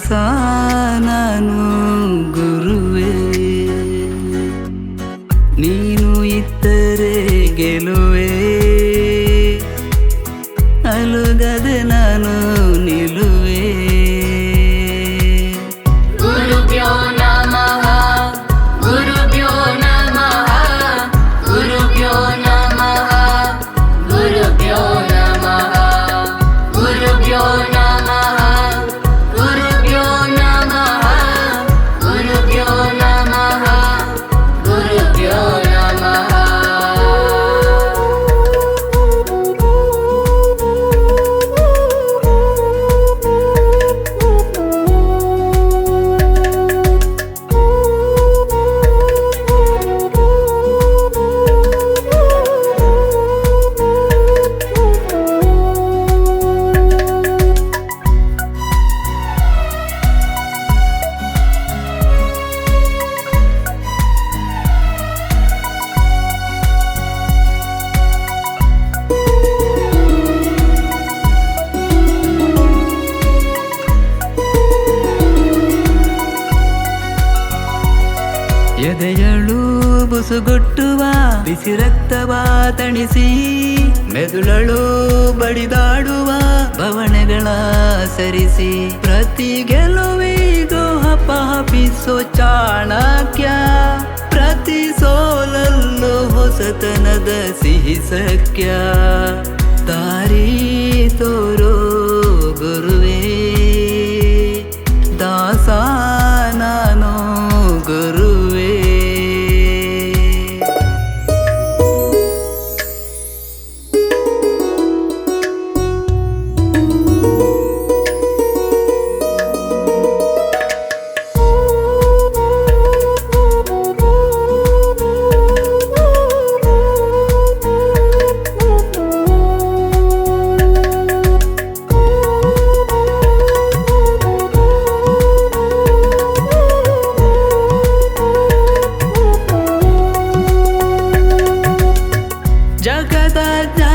ದಾಸ ನಾನು ಗುರುವೇ ನೀನು ಇದ್ದರೆ ಗೆಲುವೆ. ಅಲುಗದೆ ನಾನು ಎದೆಯಳು ಬುಸುಗುಟ್ಟುವ ಬಿಸಿ ರಕ್ತವ ತಣಿಸಿ, ಮೆದುಳಳು ಬಡಿದಾಡುವ ಭವನಗಳ ಸರಿಸಿ. ಪ್ರತಿ ಗೆಲುವಿಗೂ ಹಪಹಪಿಸೋ ಚಾಣಕ್ಯ, ಪ್ರತಿ ಸೋಲಲ್ಲೂ ಹೊಸತನದ ಸಿಹಿ ಸಖ್ಯ ದಾರಿ ತೋರೋ da